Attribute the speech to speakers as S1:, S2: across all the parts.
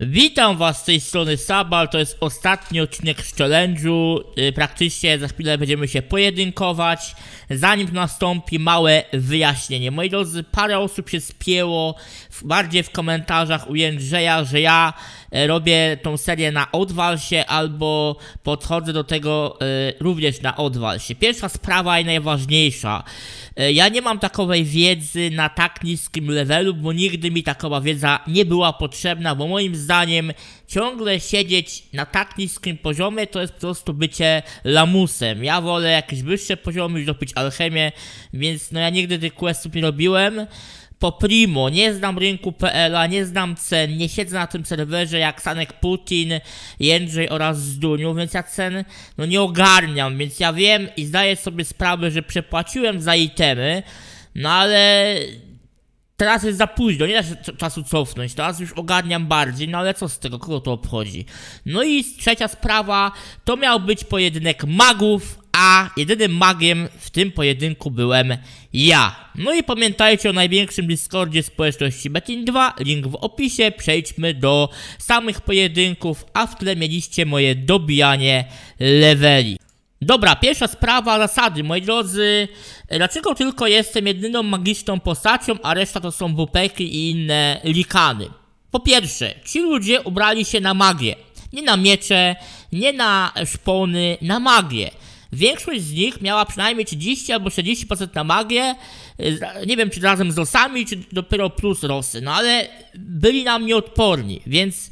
S1: Witam was z tej strony Sabal, to jest ostatni odcinek z challenge'u, Yy, praktycznie za chwilę będziemy się pojedynkować, zanim nastąpi małe wyjaśnienie. Moi drodzy, parę osób się spięło, bardziej w komentarzach u Jędrzeja, że ja robię tą serię na odwal się albo podchodzę do tego e, również na odwal się. Pierwsza sprawa i najważniejsza, E, Ja nie mam takowej wiedzy na tak niskim levelu, bo nigdy mi takowa wiedza nie była potrzebna, bo moim zdaniem ciągle siedzieć na tak niskim poziomie to jest po prostu bycie lamusem. Ja wolę jakieś wyższe poziomy, już dopić alchemię, więc no ja nigdy tych questów nie robiłem. Po primo, nie znam rynku PL-a, nie znam cen, nie siedzę na tym serwerze jak Sanek Putin, Jędrzej oraz Zduniu, więc ja cen no nie ogarniam, więc ja wiem i zdaję sobie sprawę, że przepłaciłem za itemy, no ale teraz jest za późno, nie da się czasu cofnąć, teraz już ogarniam bardziej, no ale co z tego, kogo to obchodzi? No i trzecia sprawa, to miał być pojedynek magów, a jedynym magiem w tym pojedynku byłem ja. No i pamiętajcie o największym Discordzie społeczności Betin 2, link w opisie, przejdźmy do samych pojedynków, a w tle mieliście moje dobijanie leveli. Dobra, pierwsza sprawa, zasady, moi drodzy. Dlaczego tylko jestem jedyną magiczną postacią, a reszta to są WPki i inne likany? Po pierwsze, ci ludzie ubrali się na magię. Nie na miecze, nie na szpony, na magię. Większość z nich miała przynajmniej 30 albo 40% na magię. y, Nie wiem, czy razem z losami, czy dopiero plus losy, no ale byli na mnie odporni, więc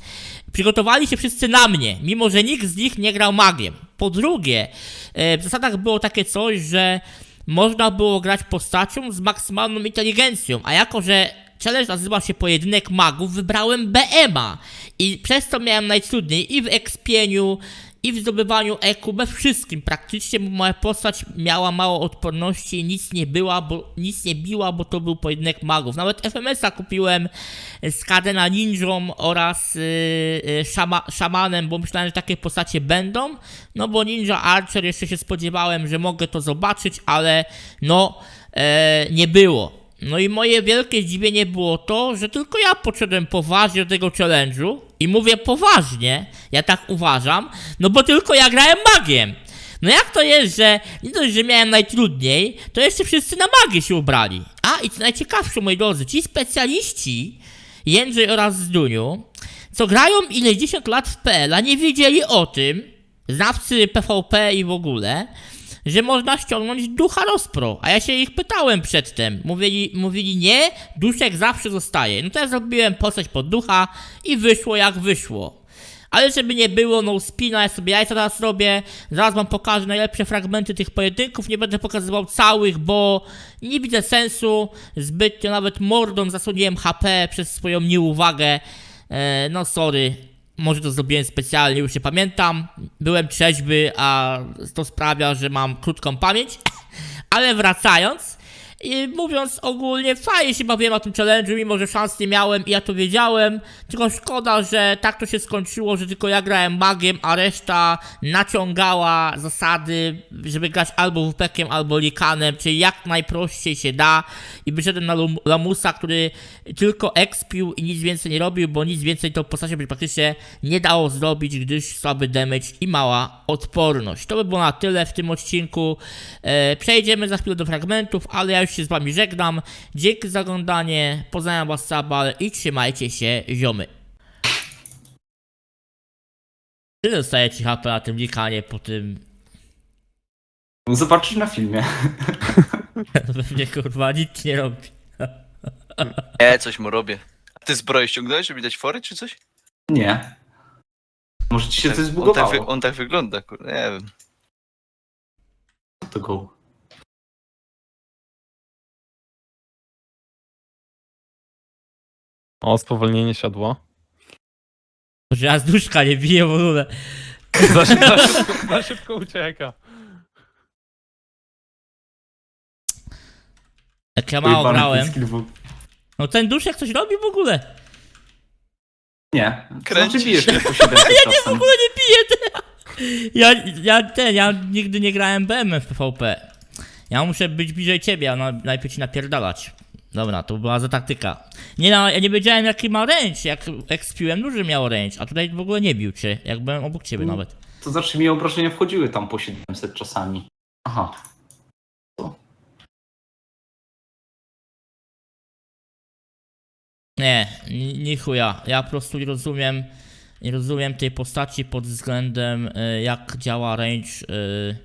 S1: przygotowali się wszyscy na mnie, mimo że nikt z nich nie grał magiem. Po drugie, e, w zasadach było takie coś, że można było grać postacią z maksymalną inteligencją, a jako, że challenge nazywa się Pojedynek Magów, wybrałem BMA i przez to miałem najtrudniej i w ekspieniu, i w zdobywaniu EQ, we wszystkim praktycznie, bo moja postać miała mało odporności i nic nie była, bo nic nie biła, bo to był pojedynek magów. Nawet FMS-a kupiłem z Kadena Ninją oraz yy, yy, szama, szamanem, bo myślałem, że takie postacie będą. No bo Ninja Archer jeszcze się spodziewałem, że mogę to zobaczyć, ale no e, nie było. No i moje wielkie zdziwienie było to, że tylko ja podszedłem poważnie do tego challenge'u i mówię poważnie, ja tak uważam, no bo tylko ja grałem magiem. No jak to jest, że nie dość, że miałem najtrudniej, to jeszcze wszyscy na magię się ubrali. A i co najciekawsze, moi drodzy, ci specjaliści, Jędrzej oraz Zduniu, co grają ileś lat w PL, a nie wiedzieli o tym, znawcy PvP i w ogóle, że można ściągnąć ducha Rospro, a ja się ich pytałem przedtem. Mówili, mówili nie, duszek zawsze zostaje. No to ja zrobiłem postać pod ducha i wyszło jak wyszło. Ale żeby nie było, no spina, ja sobie jajca teraz robię. Zaraz wam pokażę najlepsze fragmenty tych pojedynków. Nie będę pokazywał całych, bo nie widzę sensu. Zbytnio nawet mordą zasłoniłem HP przez swoją nieuwagę. E, no sorry, może to zrobiłem specjalnie, już nie pamiętam. Byłem trzeźwy, a to sprawia, że mam krótką pamięć. Ale wracając, i mówiąc ogólnie, fajnie się bawiłem na tym challenge'u, mimo że szans nie miałem i ja to wiedziałem. Tylko szkoda, że tak to się skończyło, że tylko ja grałem magiem, a reszta naciągała zasady, żeby grać albo WP-kiem, albo likanem, czyli jak najprościej się da. I wyszedłem na Lamusa, który tylko expił i nic więcej nie robił, bo nic więcej to postacie by praktycznie nie dało zrobić, gdyż słaby damage i mała odporność. To by było na tyle w tym odcinku. E, przejdziemy za chwilę do fragmentów, ale ja już się z wami żegnam. Dzięki za oglądanie, pozdrawiam was Sabal i trzymajcie się ziomy. Tyle dostaje ci HP na tym likanie po tym...
S2: Zobaczysz na filmie.
S1: Pewnie kurwa nic nie robi.
S3: Nie, coś mu robię. A ty zbroję ściągnąłeś, żeby dać fory czy coś?
S2: Nie. Może ci się coś
S3: on, tak
S2: zbugowało.
S3: wy, on tak wygląda, kurde, nie wiem.
S2: To go.
S4: O, spowolnienie siadło.
S1: Że ja z duszka nie biję w ogóle.
S4: Za, szy- za, szybko, za szybko ucieka.
S1: Jak ja mało grałem.
S2: skill.
S1: No ten duszek coś robi w ogóle?
S2: Nie.
S3: Kręci
S2: Znaczy bijesz
S3: się.
S2: mnie po 7
S1: W
S2: czasem.
S1: ogóle nie piję ty. Ja, ja ten, ja nigdy nie grałem BM w PvP. Ja muszę być bliżej ciebie, a na, najpierw ci napierdalać. Dobra, to była za taktyka. Nie no, ja nie wiedziałem jaki ma range, jak expiłem duży miał range, a tutaj w ogóle nie bił cię, jak byłem obok ciebie
S2: Mm.
S1: nawet.
S2: To znaczy mi obrażenia wchodziły tam po 700 czasami. Aha.
S1: Nie, ni, ni chuja. Ja po prostu nie rozumiem, nie rozumiem tej postaci pod względem y, jak działa range. Y...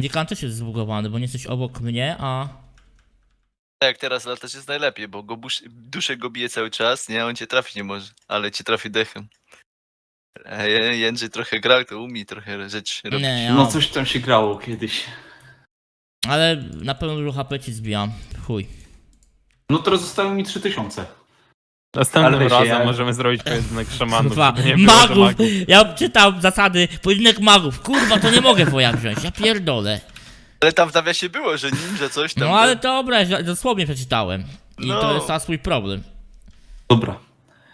S1: Dziekan też jest zbugowany, bo nie jesteś obok mnie, a...
S3: Tak jak teraz latać jest najlepiej, bo go busz, duszę go bije cały czas, nie? On cię trafić nie może, ale cię trafi dechem. Jędrzej trochę grał, to umie trochę rzeczy robić.
S1: Nie, ja...
S2: No coś tam się grało kiedyś.
S1: Ale na pewno dużo HP ci zbijam. Chuj.
S2: No teraz zostały mi 3000.
S4: Następnym
S2: wiecie,
S4: razem
S2: ja-
S4: możemy zrobić pojedynek szamanów,
S1: Kurwa,
S4: żeby nie było, że
S1: magów!
S4: magów.
S1: Ja czytam zasady, pojedynek magów. Kurwa, to nie mogę wojak wziąć, ja pierdolę.
S3: Ale tam w nawiasie było, że ninja coś tam.
S1: No ale
S3: ten-
S1: dobra, ja dosłownie przeczytałem. I to
S3: No.
S1: jest na swój problem.
S2: Dobra.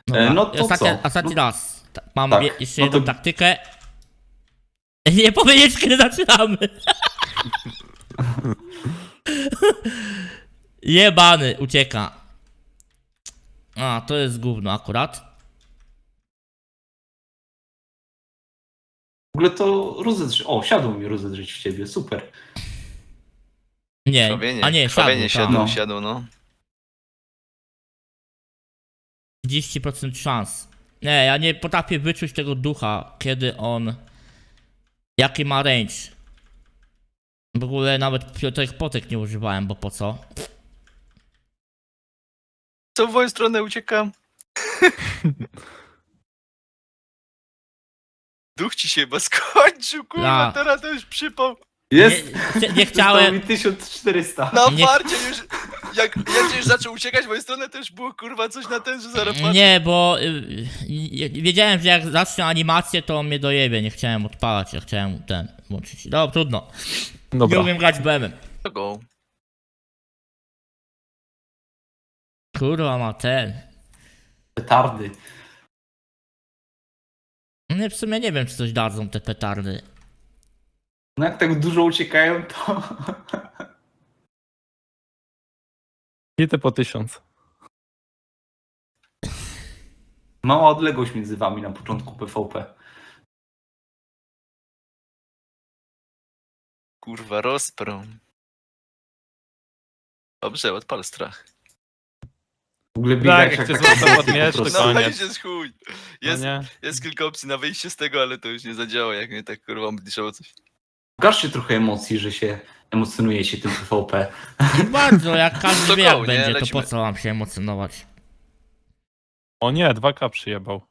S1: Dobra,
S2: E, no to
S1: ostatni,
S2: co?
S1: ostatni
S2: No-
S1: raz. Ta- Mam
S2: Tak,
S1: je- jeszcze
S2: no
S1: jedną
S2: to-
S1: taktykę. Nie powiedzieć, kiedy zaczynamy. Jebany, ucieka. A, to jest gówno akurat.
S2: W ogóle to rozedrzyć. O, siadło mi rozedrzyć w ciebie, super.
S1: Nie,
S3: Krwawienie,
S1: a nie,
S3: krwawienie
S1: siadło,
S3: siadło,
S1: tak.
S3: siadło, no.
S1: 30% szans. Nie, ja nie potrafię wyczuć tego ducha, kiedy on. Jaki ma range. W ogóle nawet tych potek nie używałem, bo po co?
S3: Co w moją stronę uciekam? Duch ci się chyba skończył, kurwa,
S1: Ja.
S3: teraz to już przypał.
S2: Jest!
S1: Nie, nie
S2: Zostało
S1: chciałem.
S2: mi 1400.
S3: Na
S1: Nie-
S3: już, jak ja już zaczął uciekać w moją stronę, to już było kurwa coś na ten, że zaraz.
S1: Nie, bo y, y, wiedziałem, że jak zacznę animację, to on mnie dojebie. Nie chciałem odpalać, ja chciałem ten włączyć. No, trudno. Nie
S4: Dobra.
S1: umiem grać BM.
S3: Go.
S1: Kurwa, ma ten.
S2: Petardy.
S1: Nie, w sumie nie wiem, czy coś dadzą te petardy.
S2: No jak tak dużo uciekają, to...
S4: Hity po tysiąc.
S2: Mała odległość między wami na początku PvP.
S3: Kurwa, rozprą. Dobrze, odpal strach.
S2: W ogóle
S4: Tak, jak cię
S2: jak
S4: złapał pod
S2: po
S4: miecz, to.
S3: No
S4: koniec.
S3: to jest chuj.
S4: No
S3: Jest,
S4: nie?
S3: jest kilka opcji na wyjście z tego, ale to już nie zadziała, jak mnie tak kurwa mdiszało coś.
S2: Pokażcie trochę emocji, że się emocjonujecie tym PvP.
S1: Nie bardzo, jak każdy
S3: To
S1: wie, jak
S3: nie?
S1: będzie, to
S3: Lecimy.
S1: po co mam się emocjonować?
S4: O nie, 2K przyjebał.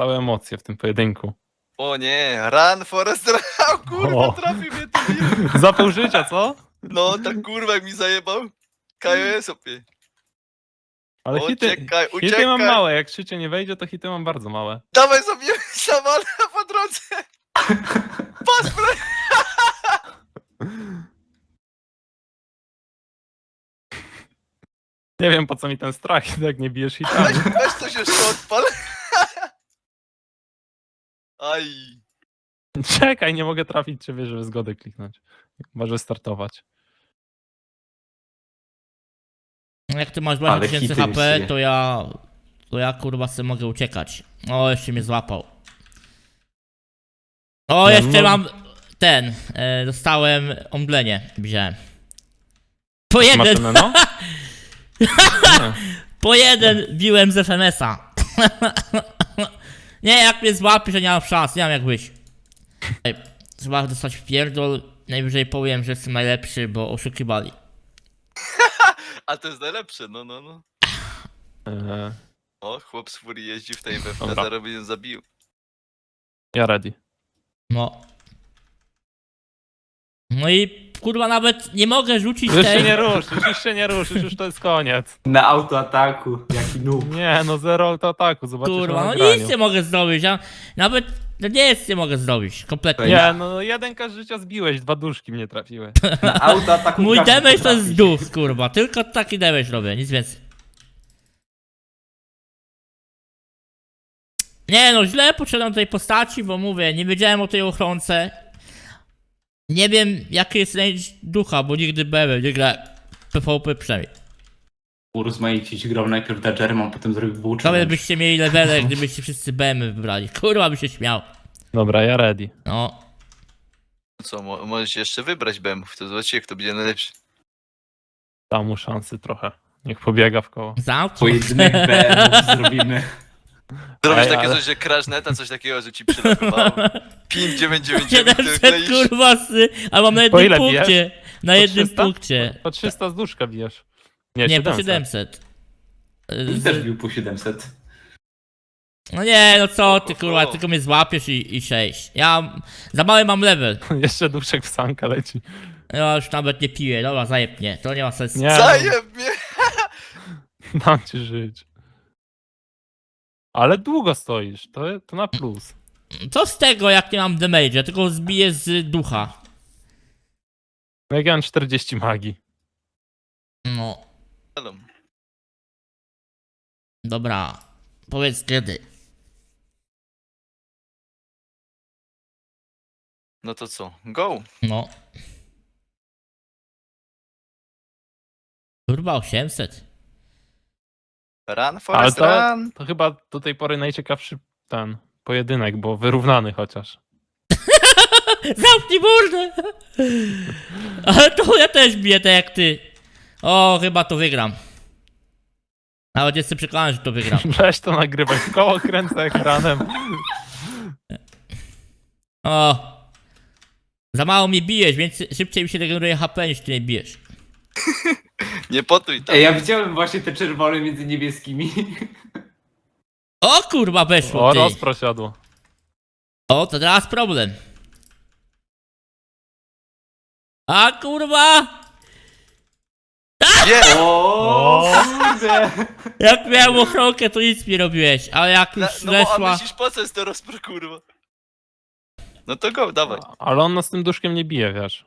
S4: Całe emocje w tym pojedynku.
S3: O nie, run Forest run, kurwa,
S4: O.
S3: trafił mnie tu wir.
S4: Za pół życia, co?
S3: No, tak kurwa jak mi zajebał. KS opie.
S4: Ale hity,
S3: Uciekaj,
S4: hity
S3: uciekaj.
S4: mam małe, jak krzycie nie wejdzie, to hity mam bardzo małe.
S3: Dawaj sobie samolot po drodze. Bro.
S4: Nie wiem po co mi ten strach, jak nie bijesz hitami.
S3: Weź, weź coś jeszcze odpal. Aj.
S4: Czekaj, nie mogę trafić ciebie, żeby zgodę kliknąć. Może startować.
S1: Jak ty masz
S2: Ale
S1: 20 tysięcy
S2: hity
S1: HP,
S2: misje.
S1: to ja. To ja kurwa sobie mogę uciekać. O, jeszcze mnie złapał. O, jeszcze
S4: mam-
S1: mam ten. E, dostałem omdlenie. Wziąłem. Po jeden,
S4: Maszynę, no?
S1: Po jeden biłem z FMS-a. nie, jak mnie złapiesz, to nie mam szans, nie mam jak. Ej, Trzeba dostać w pierdol. Najwyżej powiem, że jestem najlepszy, bo oszukiwali.
S3: A to jest najlepsze, no, no, no.
S4: Eee,
S3: O, chłop z furii jeździ w tej we
S4: Dobra.
S3: ją zabił.
S4: ja ready.
S1: No. No i kurwa nawet nie mogę rzucić
S4: Już się
S1: tej.
S4: nie ruszysz, już się nie ruszysz, już to jest koniec.
S2: Na autoataku, jaki noob.
S4: Nie, no zero to ataku, zobaczysz
S1: Kurwa,
S4: na
S1: no
S4: nagraniu.
S1: nic nie mogę zrobić, ja nawet no nic nie mogę zrobić, kompletnie.
S4: Nie, no jedenka z życia zbiłeś, dwa duszki mnie trafiły.
S2: Na autoataku
S1: Mój
S2: każdy
S1: damage to
S2: potrafi.
S1: jest duch, kurwa, tylko taki damage robię, nic więcej. Nie no, źle podszedłem do tej postaci, bo mówię, nie wiedziałem o tej ochronce. Nie wiem jaki jest range ducha, bo nigdy byłem, nie grałem. PvP przynajmniej.
S2: Urozmaicić grał najpierw a potem zrobił był
S1: Nawet
S2: challenge.
S1: byście mieli levele, gdybyście wszyscy BM wybrali. Kurwa by się śmiał.
S4: Dobra, ja ready.
S1: No.
S3: Co, mo możesz jeszcze wybrać BMów, to zobaczycie, kto będzie najlepszy.
S4: Dam mu szansy trochę. Niech pobiega w koło.
S1: Zamknij.
S2: Pojedynek BM zrobimy.
S3: Zrobisz takie
S4: ale-
S3: coś, że crash neta, coś takiego, że ci przylagowało. Pin 999, który
S1: 700
S3: kleisz.
S1: kurwa sy, a mam na
S4: Po
S1: jednym
S4: ile
S1: punkcie. Na
S4: Po
S1: jednym
S4: 300?
S1: punkcie.
S4: Po 300 z duszka bijesz. Nie,
S1: Nie, po
S4: 700.
S1: 700.
S2: I
S1: Z-
S2: też bił po 700.
S1: No nie, no co ty kurwa, tylko mnie złapiesz i, i 6. Ja za mały mam level.
S4: Jeszcze duszek w sanka leci.
S1: Ja już nawet nie piję, dobra, zajebnie. To nie ma sensu.
S4: Nie.
S3: Zajeb mnie!
S4: Dam ci żyć. Ale długo stoisz, to, to na plus.
S1: Co z tego, jak nie mam damage, tylko zbiję z ducha.
S4: No Jak ja mam 40 magii.
S1: No, dobra. Powiedz kiedy.
S3: No to co, go!
S1: No. Kurwa, 800.
S3: Run,
S4: Ale
S3: Forest,
S4: to,
S3: run!
S4: to chyba do tej pory najciekawszy ten pojedynek, bo wyrównany chociaż.
S1: Zamknij mordę! Ale to ja też biję tak jak ty. O, chyba to wygram. Nawet jestem przekonany, że to wygram.
S4: Weź to nagrywaj, w koło kręcę ekranem.
S1: O. Za mało mnie bijesz, więc szybciej mi się regeneruje HP niż ty mnie bijesz.
S3: Nie potuj tam.
S2: Ej, ja widziałem właśnie te czerwone między niebieskimi.
S1: O kurwa, weszło
S4: O,
S1: ty.
S4: rozprosiadło.
S1: O, to teraz problem. A kurwa!
S3: Nie!
S2: O, kurde!
S1: Jak miałem ochronkę, to nic mi robiłeś, ale jak
S3: Na,
S1: już
S3: no bo a
S1: weszła...
S3: myślisz, po co jest to rozpór, kurwa? No to go, dawaj.
S4: Ale on nas tym duszkiem nie bije, wiesz.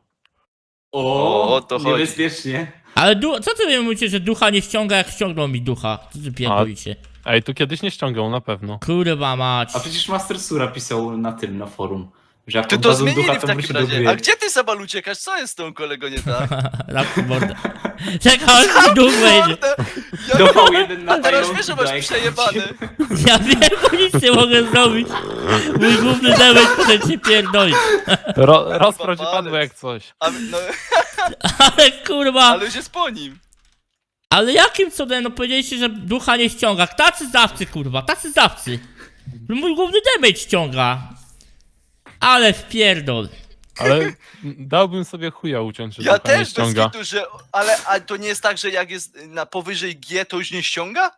S2: O,
S3: o to chodzi.
S2: niebezpiecznie.
S1: Ale du... co ty wy mówicie, że ducha nie ściąga, jak ściągnął mi ducha? Co ty pierdolicie?
S4: Ej, tu kiedyś nie ściągał na pewno.
S1: Kurwa mać.
S2: A przecież Master Sura pisał na tym, na forum. Że jak
S3: Ty to
S2: oddadzą
S3: zmienili
S2: ducha,
S3: w
S2: to
S3: takim
S2: wróci do
S3: razie.
S2: gry.
S3: A gdzie ty Sabal uciekasz? Co jest z tą kolego nie tak?
S1: Zamknij mordę. Czekaj, mi duch wejdzie.
S3: Mordę! Ja,
S2: Do V1 na
S3: a teraz wiesz, że masz przejebane.
S1: Ja wiem, bo nic nie mogę zrobić. Mój główny damage potem się pierdolić.
S4: Ro, rozproć padło jak coś.
S3: A, no,
S1: Ale kurwa,
S3: ale już jest po nim.
S1: ale jakim cudem, no powiedzieliście, że ducha nie ściąga. Tacy zdawcy, kurwa, tacy zdawcy. Mój główny damage ściąga. Ale wpierdol.
S4: Ale dałbym sobie chuja uciąć, że
S3: Ja
S4: ducha nie
S3: też bez
S4: ściąga.
S3: kitu, że... Ale a to nie jest tak, że jak jest na powyżej G, to już nie ściąga?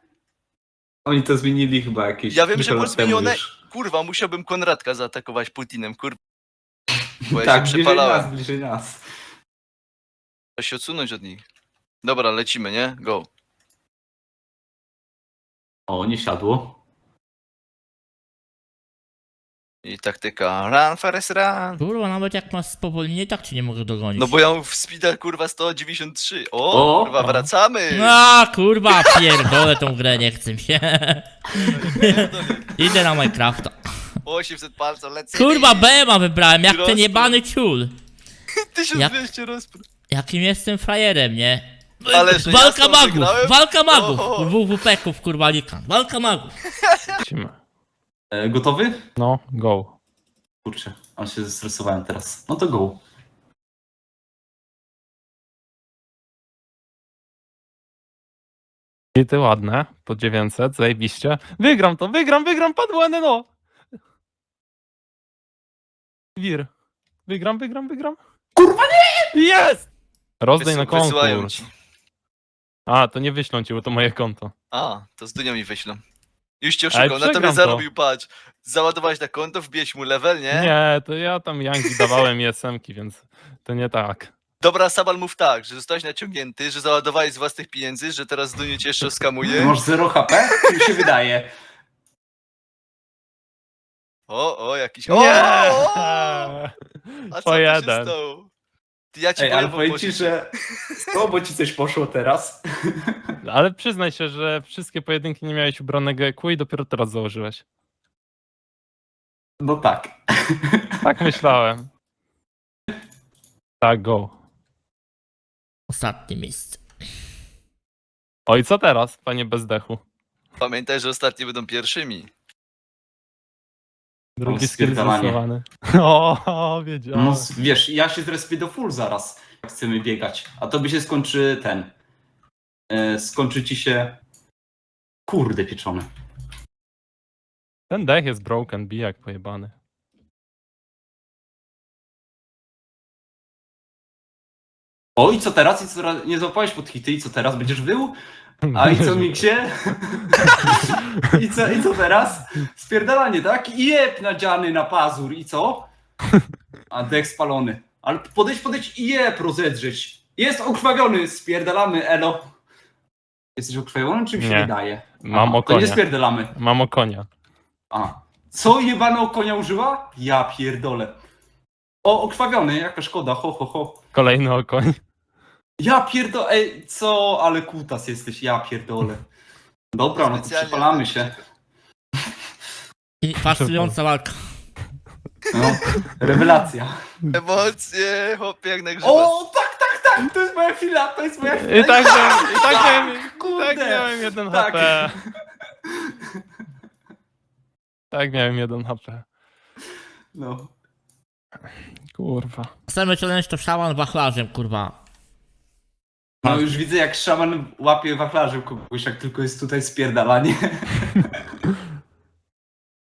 S2: Oni to zmienili chyba jakieś
S3: Ja wiem,
S2: kilka
S3: że było
S2: lat temu
S3: zmienione-
S2: już.
S3: Kurwa, musiałbym Konradka zaatakować Putinem, kurwa. Bo ja
S2: Tak,
S3: się
S2: bliżej nas, bliżej nas.
S3: Trzeba się odsunąć od nich. Dobra, lecimy, nie? Go.
S2: O, nie siadło.
S3: I taktyka run, Forest, run.
S1: Kurwa, nawet jak masz spowolnienie, tak cię nie mogę dogonić.
S3: No bo ja mam w speedach kurwa 193. O,
S2: O,
S3: kurwa,
S2: o.
S3: wracamy!
S1: A kurwa, pierdolę tą grę, nie chcę się. Idę na Minecrafta.
S3: 800 palca, lecę.
S1: Kurwa, Bema wybrałem, jak ten jebany ciul.
S3: 1200 rozpór.
S1: Jakim jestem frajerem, nie?
S3: Ale że ja z
S1: Walka magów,
S3: wygrałem?
S1: walka magów.
S3: O.
S1: WWP-ków, kurwa, lika. Walka magów.
S2: E, gotowy?
S4: No, go.
S2: Kurczę, on się zestresowałem teraz. No to go.
S4: I ty ładne, po 900, zajebiście. Wygram to, wygram, wygram, padło NNO! Wir. Wygram, wygram, wygram. Kurwa nie! Jest! Rozdaj na
S3: Wysy- wysyłają
S4: konkurs.
S3: ci.
S4: A, to nie wyślą ci, bo to moje konto.
S3: A, to z Dynią mi wyślą. Już cię oszukał, na tobie
S4: przegram to.
S3: zarobił, patrz. Załadowałeś na konto, wbijesz mu level, nie?
S4: Nie, to ja tam Yangi dawałem ISM-ki, więc to nie tak.
S3: Dobra, Sabal mów tak, że zostałeś naciągnięty, że załadowałeś z własnych pieniędzy, że teraz Duniu cię jeszcze skamuje.
S2: masz 0 HP? Mi się wydaje.
S3: O, o, jakiś... O,
S4: Nie!
S3: o, A co tu się stało? Ja ci
S2: Ej, ale
S3: powiem,
S2: powiem
S3: bo
S2: ci,
S3: poszli-
S2: że słabo ci coś poszło teraz.
S4: Ale przyznaj się, że wszystkie pojedynki nie miałeś ubranego EQ i dopiero teraz założyłeś.
S2: No tak.
S4: Tak myślałem. Tak, go.
S1: Ostatnie miejsce.
S4: O i co teraz, panie bezdechu?
S3: Pamiętaj, że ostatni będą pierwszymi.
S4: Drugi skill
S2: spierdalanie.
S4: O, wiedziałem.
S2: No, s- wiesz, ja się zrespię do full zaraz, jak chcemy biegać. A to by się skończy ten. E, skończy ci się. Kurde pieczony.
S4: Ten dech jest broken, bijak pojebany.
S2: O i co teraz? I co teraz? Nie złapałeś pod hity i co teraz? Będziesz wył? A i co Miksie? I co, I co teraz? Spierdalanie, tak? I jeb nadziany na pazur i co? A dech spalony. Ale podejdź, podejdź i jeb rozedrzeć. Jest okrwawiony, spierdalamy, elo. Jesteś okrwawiony, czy mi się
S4: Nie.
S2: wydaje?
S4: Mam
S2: Aha,
S4: o
S2: To nie
S4: konia.
S2: spierdalamy.
S4: Mam o konia.
S2: A. Co jebane o konia używa? Ja pierdolę. O, okrwawiony, jaka szkoda, ho, ho, ho.
S4: Kolejny o koń.
S2: Ja pierdolę, ej, co, ale kutas jesteś, ja pierdolę. Dobra, no to
S3: Specjalnie
S2: przepalamy
S3: tak
S2: się.
S1: I fascynująca walka.
S2: No, rewelacja.
S3: Emocje, chłopie, jak na.
S2: O, tak, tak, tak, to jest moja chwila, to jest moja chwila.
S4: I tak miałem, i tak miałem,
S2: Kurde.
S4: tak miałem jeden
S2: Tak.
S4: HP. Tak miałem jeden HP.
S2: No.
S4: Kurwa.
S1: Następny challenge to szaman wachlarzem, kurwa.
S2: No już widzę jak szaman łapie wachlarzem kogoś, jak tylko jest tutaj spierdalanie.